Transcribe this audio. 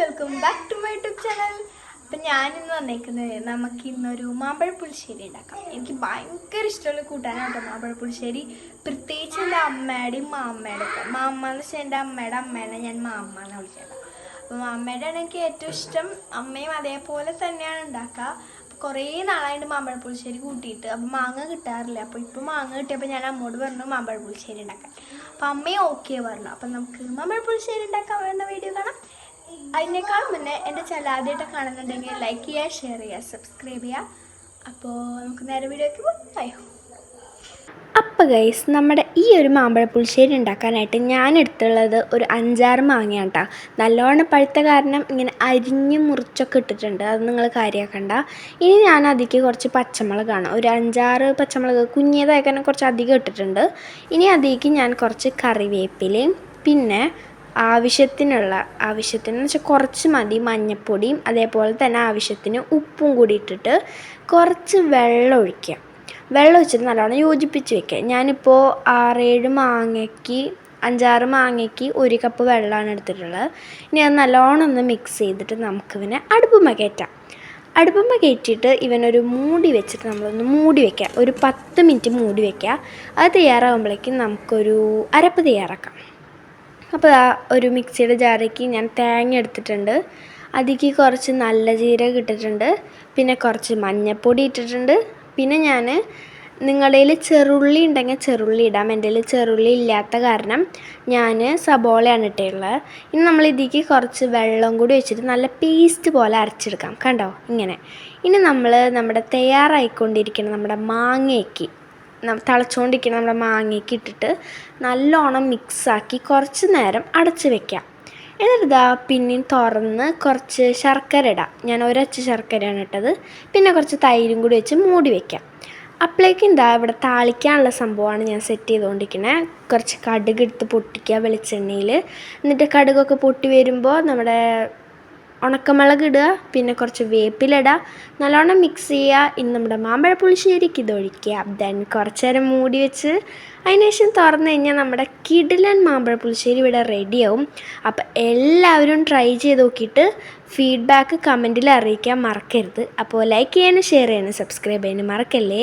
Welcome back to my YouTube channel അപ്പം ഞാനിന്ന് വന്നേക്കുന്നത് നമുക്ക് ഇന്നൊരു മാമ്പഴ പുളിശ്ശേരി ഉണ്ടാക്കാം. എനിക്ക് ഭയങ്കര ഇഷ്ടമുള്ള കൂട്ടാനാണ് കേട്ടോ പുളിശ്ശേരി പ്രത്യേകിച്ച് എന്റെ അമ്മയുടെയും മാമ്മയുടെ ഒക്കെ. മാമ്മ എന്ന് വെച്ചാൽ എന്റെ അമ്മയുടെ അമ്മേനെ ഞാൻ മാമ്മ എന്ന് വിളിച്ചേക്കാം അപ്പോൾ മാമ്മയുടെ ആണ് എനിക്ക് ഏറ്റവും ഇഷ്ടം. അമ്മയും അതേപോലെ തന്നെയാണ് ഉണ്ടാക്കുക. കുറേ നാളായിട്ട് മാമ്പഴ പുളിശ്ശേരി കൂട്ടിയിട്ട് അപ്പോൾ മാങ്ങ കിട്ടാറില്ല. അപ്പോൾ ഇപ്പോൾ മാങ്ങ കിട്ടിയപ്പോൾ ഞാൻ അമ്മോട് പറഞ്ഞു മാമ്പഴ പുളിശ്ശേരി ഉണ്ടാക്കാൻ. അപ്പോൾ അമ്മയും ഓക്കെ പറഞ്ഞു. അപ്പം നമുക്ക് മാമ്പഴ പുളിശ്ശേരി ഉണ്ടാക്കാൻ വേണ്ട വീഡിയോ അതിനേക്കാൾ മുന്നേ എന്റെ ചാനൽ ആദ്യമായിട്ട് കാണുന്നുണ്ടെങ്കിൽ ലൈക്ക് ചെയ്യുക ഷെയർ ചെയ്യുക സബ്സ്ക്രൈബ് ചെയ്യുക. അപ്പോൾ നമുക്ക് നേരെ വീഡിയോക്ക് പോയോ അപ്പോൾ ഗൈസ് നമ്മുടെ ഈ ഒരു മാമ്പഴ പുളിശ്ശേരി ഉണ്ടാക്കാനായിട്ട് ഞാൻ എടുത്തുള്ളത് ഒരു അഞ്ചാറ് മാങ്ങയാണ് കേട്ടോ നല്ലോണം പഴുത്ത കാരണം ഇങ്ങനെ അരിഞ്ഞ് മുറിച്ചൊക്കെ ഇട്ടിട്ടുണ്ട്. അത് നിങ്ങൾ കാര്യമാക്കണ്ട ഇനി ഞാൻ അതിലേക്ക് കുറച്ച് പച്ചമുളകാണ്. ഒരു അഞ്ചാറ് പച്ചമുളക് കുഞ്ഞിയതായി കുറച്ച് അധികം ഇട്ടിട്ടുണ്ട്. ഇനി അതിലേക്ക് ഞാൻ കുറച്ച് കറിവേപ്പിലയും പിന്നെ ആവശ്യത്തിനുള്ള ആവശ്യത്തിന് വെച്ചാൽ കുറച്ച് മതി. മഞ്ഞൾപ്പൊടിയും അതേപോലെ തന്നെ ആവശ്യത്തിന് ഉപ്പും കൂടി ഇട്ടിട്ട് കുറച്ച് വെള്ളം ഒഴിക്കുക. വെള്ളം ഒഴിച്ചിട്ട് നല്ലോണം യോജിപ്പിച്ച് വെക്കുക. ഞാനിപ്പോൾ ആറേഴ് മാങ്ങയ്ക്ക് അഞ്ചാറ് മാങ്ങയ്ക്ക് ഒരു കപ്പ് വെള്ളമാണ് എടുത്തിട്ടുള്ളത്. ഇനി അത് നല്ലോണം ഒന്ന് മിക്സ് ചെയ്തിട്ട് നമുക്കിവനെ അടുപ്പുമ്മ കയറ്റാം. അടുപ്പമ്മ കയറ്റിയിട്ട് ഇവനൊരു മൂടി വെച്ചിട്ട് നമ്മളൊന്ന് മൂടി വെക്കുക. ഒരു പത്ത് മിനിറ്റ് മൂടി വെക്കുക. അത് തയ്യാറാകുമ്പോഴേക്കും നമുക്കൊരു അരപ്പ് തയ്യാറാക്കാം. അപ്പോൾ ആ ഒരു മിക്സിയുടെ ജാറേക്ക് ഞാൻ തേങ്ങ എടുത്തിട്ടുണ്ട്. അതിലേക്ക് കുറച്ച് നല്ല ജീരകം ഇട്ടിട്ടുണ്ട്. പിന്നെ കുറച്ച് മഞ്ഞൾപ്പൊടി ഇട്ടിട്ടുണ്ട്. പിന്നെ ഞാൻ നിങ്ങളുടെ ചെറുള്ളി ഉണ്ടെങ്കിൽ ചെറുള്ളി ഇടാം. എന്റെ കയ്യിൽ ചെറുള്ളി ഇല്ലാത്ത കാരണം ഞാൻ സബോളയാണ് ഇട്ടുള്ളത് ഇനി നമ്മൾ ഇതിലേക്ക് കുറച്ച് വെള്ളം കൂടി വെച്ചിട്ട് നല്ല പേസ്റ്റ് പോലെ അരച്ചെടുക്കാം. കണ്ടോ? ഇങ്ങനെ. ഇനി നമ്മൾ നമ്മുടെ തയ്യാറായിക്കൊണ്ടിരിക്കുന്ന നമ്മുടെ മാങ്ങയ്ക്ക് തിളച്ചുകൊണ്ടിരിക്കുന്ന നമ്മുടെ മാങ്ങയ്ക്ക് ഇട്ടിട്ട് നല്ലോണം മിക്സാക്കി കുറച്ച് നേരം അടച്ച് വെക്കാം. എന്നിട്ട് ഇതാ പിന്നെയും തുറന്ന് കുറച്ച് ശർക്കര ഇടാം. ഞാൻ ഒരച്ച് ശർക്കരയാണ് ഇട്ടത്. പിന്നെ കുറച്ച് തൈരും കൂടി വെച്ച് മൂടി വെക്കാം. അപ്പോഴേക്കും എന്താ ഇവിടെ താളിക്കാനുള്ള സംഭവമാണ് ഞാൻ സെറ്റ് ചെയ്തുകൊണ്ടിരിക്കുന്നത് കുറച്ച് കടുക് എടുത്ത് പൊട്ടിക്കുക വെളിച്ചെണ്ണയിൽ. എന്നിട്ട് കടുകൊക്കെ പൊട്ടി വരുമ്പോൾ നമ്മുടെ ഉണക്കമുളക് ഇടുക പിന്നെ കുറച്ച് വേപ്പിലിടുക നല്ലോണം മിക്സ് ചെയ്യുക. ഇനി നമ്മുടെ മാമ്പഴ പുളിശ്ശേരിക്ക് ഇതൊഴിക്കുക. ദെൻ കുറച്ച് നേരം മൂടി വെച്ച് അതിനുശേഷം തുറന്നു കഴിഞ്ഞാൽ നമ്മുടെ കിടിലൻ മാമ്പഴ പുളിശ്ശേരി ഇവിടെ റെഡിയാവും അപ്പോൾ എല്ലാവരും ട്രൈ ചെയ്ത് നോക്കിയിട്ട് ഫീഡ്ബാക്ക് കമന്റിൽ അറിയിക്കാൻ മറക്കരുത്. അപ്പോൾ ലൈക്ക് ചെയ്യാനും ഷെയർ ചെയ്യാനും സബ്സ്ക്രൈബ് ചെയ്യാനും മറക്കല്ലേ?